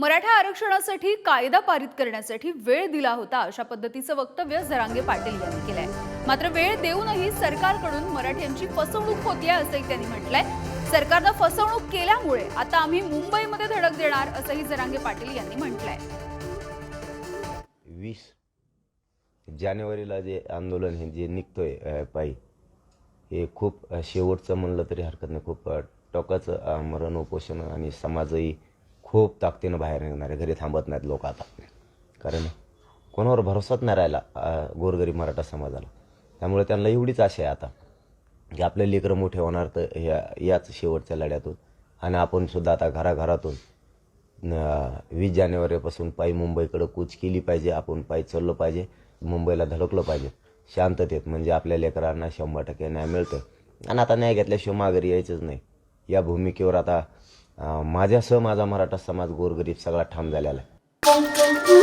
मराठा आरक्षणासाठी कायदा पारित करण्यासाठी वेळ दिला होता अशा पद्धतीचं वक्तव्य जरांगे पाटील यांनी केलंय. मात्र वेळ देऊनही सरकारकडून मराठ्यांची फसवणूक होतीये असंही त्यांनी म्हटलंय. सरकारनं फसवणूक केल्यामुळे आता आम्ही मुंबईमध्ये धडक देणार असंही जरांगे पाटील यांनी म्हटलंय. वीस जानेवारीला जे आंदोलन हे जे निघतोय पायी हे खूप शेवटचं म्हणलं तरी हरकत नाही. खूप टोकाचं मरण उपोषण आणि समाजही खूप ताकदीनं बाहेर निघणारे घरी थांबत नाहीत लोक आता. कारण कोणावर भरोसाच नाही राहिला गोरगरीब मराठा समाजाला. त्यामुळे त्यांना एवढीच आशा आहे आता की आपले लेकरं मोठे होणार तर ह्या याच शेवटच्या लढ्यातून. आणि आपण सुद्धा आता घराघरातून वीस जानेवारीपासून पायी मुंबईकडं कूच केली पाहिजे आपण पायी चललं पाहिजे मुंबईला धडकलं पाहिजे. शांततेत म्हणजे आपल्या लेकरांना शंभर टक्के न्याय मिळतं आणि आता न्याय घेतल्याशिवाय माघारी यायचंच नाही. या भूमिकेवर आता माझ्यासह माझा मराठा समाज गोरगरीब सगळा ठाम झालेला आहे.